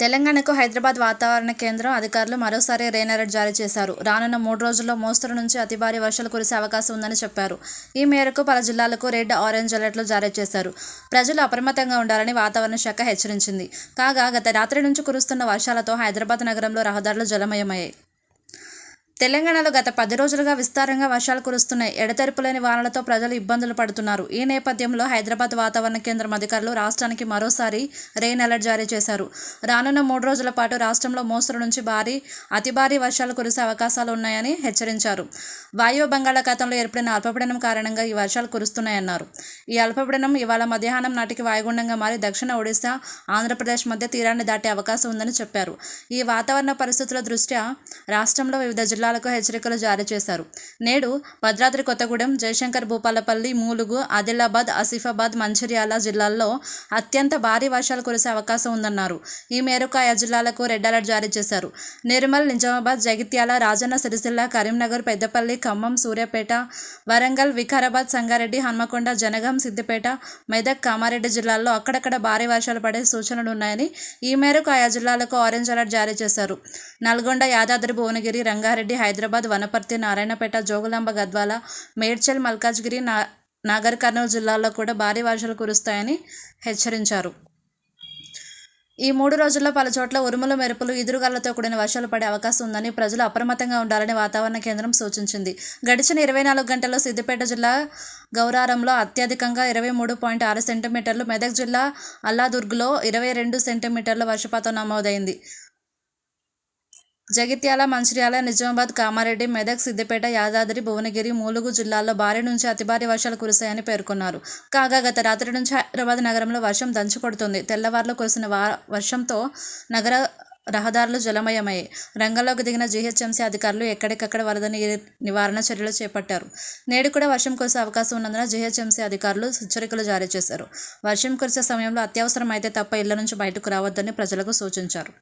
తెలంగాణకు హైదరాబాద్ వాతావరణ కేంద్రం అధికారులు మరోసారి రెయిన్ అలర్ట్ జారీ చేశారు. రానున్న మూడు రోజుల్లో మోస్తరు నుంచి అతి భారీ వర్షాలు కురిసే అవకాశం ఉందని చెప్పారు. ఈ మేరకు పలు జిల్లాలకు రెడ్ ఆరెంజ్ అలర్ట్లు జారీ చేశారు. ప్రజలు అప్రమత్తంగా ఉండాలని వాతావరణ శాఖ హెచ్చరించింది. కాగా గత రాత్రి నుంచి కురుస్తున్న వర్షాలతో హైదరాబాద్ నగరంలో రహదారులు జలమయమయ్యాయి. తెలంగాణలో గత పది రోజులుగా విస్తారంగా వర్షాలు కురుస్తున్నాయి. ఎడతెరిపిలేని వానలతో ప్రజలు ఇబ్బందులు పడుతున్నారు. ఈ నేపథ్యంలో హైదరాబాద్ వాతావరణ కేంద్రం అధికారులు రాష్ట్రానికి మరోసారి రెయిన్ అలర్ట్ జారీ చేశారు. రానున్న మూడు రోజుల పాటు రాష్ట్రంలో మోస్తరు నుంచి భారీ అతి భారీ వర్షాలు కురిసే అవకాశాలు ఉన్నాయని హెచ్చరించారు. వాయువ బంగాళాఖాతంలో ఏర్పడిన అల్పపీడనం కారణంగా ఈ వర్షాలు కురుస్తున్నాయన్నారు. ఈ అల్పపీడనం ఇవాళ మధ్యాహ్నం నాటికి వాయుగుండంగా మారి దక్షిణ ఒడిశా ఆంధ్రప్రదేశ్ మధ్య తీరాన్ని దాటే అవకాశం ఉందని చెప్పారు. ఈ వాతావరణ పరిస్థితుల దృష్ట్యా రాష్ట్రంలో వివిధ జిల్లాలకు హెచ్చరికలు జారీ చేశారు. నేడు భద్రాద్రి కొత్తగూడెం జయశంకర్ భూపాలపల్లి మూలుగు ఆదిలాబాద్ ఆసిఫాబాద్ మంచిర్యాల జిల్లాల్లో అత్యంత భారీ వర్షాలు కురిసే అవకాశం ఉందన్నారు. ఈ మేరకు ఆయా జిల్లాలకు రెడ్ అలర్ట్ జారీ చేశారు. నిర్మల్ నిజామాబాద్ జగిత్యాల రాజన్న సిరిసిల్ల కరీంనగర్ పెద్దపల్లి ఖమ్మం సూర్యాపేట వరంగల్ వికారాబాద్ సంగారెడ్డి హన్మకొండ జనగాం సిద్దిపేట మెదక్ కామారెడ్డి జిల్లాల్లో అక్కడక్కడ భారీ వర్షాలు పడే సూచనలు ఉన్నాయని ఈ మేరకు ఆయా జిల్లాలకు ఆరెంజ్ అలర్ట్ జారీ చేశారు. నల్గొండ యాదాద్రి భువనగిరి రంగారెడ్డి హైదరాబాద్ వనపర్తి నారాయణపేట జోగులాంబ గద్వాల మేడ్చల్ మల్కాజ్గిరి నా నాగర్ కర్నూలు జిల్లాల్లో కూడా భారీ వర్షాలు కురుస్తాయని హెచ్చరించారు. ఈ మూడు రోజుల్లో పలు చోట్ల ఉరుములు మెరుపులు ఎదురుగాలతో కూడిన వర్షాలు పడే అవకాశం ఉందని ప్రజలు అప్రమత్తంగా ఉండాలని వాతావరణ కేంద్రం సూచించింది. గడిచిన ఇరవై నాలుగు గంటల్లో సిద్దిపేట జిల్లా గౌరారంలో అత్యధికంగా ఇరవై మూడు పాయింట్ ఆరు సెంటీమీటర్లు మెదక్ జిల్లా అల్లాదుర్గ్లో ఇరవై రెండు సెంటీమీటర్ల వర్షపాతం నమోదైంది. జగిత్యాల మంచిర్యాల నిజామాబాద్ కామారెడ్డి మెదక్ సిద్దిపేట యాదాద్రి భువనగిరి మూలుగు జిల్లాల్లో భారీ నుంచి అతి భారీ వర్షాలు కురిశాయని పేర్కొన్నారు. కాగా గత రాత్రి నుంచి హైదరాబాద్ నగరంలో వర్షం దంచుకొడుతుంది. తెల్లవారులు కురిసిన వర్షంతో నగర రహదారులు జలమయమయ్యాయి. రంగంలోకి దిగిన జీహెచ్ఎంసీ అధికారులు ఎక్కడికక్కడ వరద నీరు నివారణ చర్యలు చేపట్టారు. నేడు కూడా వర్షం కురిసే అవకాశం ఉన్నందున జీహెచ్ఎంసీ అధికారులు హెచ్చరికలు జారీ చేశారు. వర్షం కురిసే సమయంలో అత్యవసరం అయితే తప్ప ఇళ్ళ నుంచి బయటకు రావద్దని ప్రజలకు సూచించారు.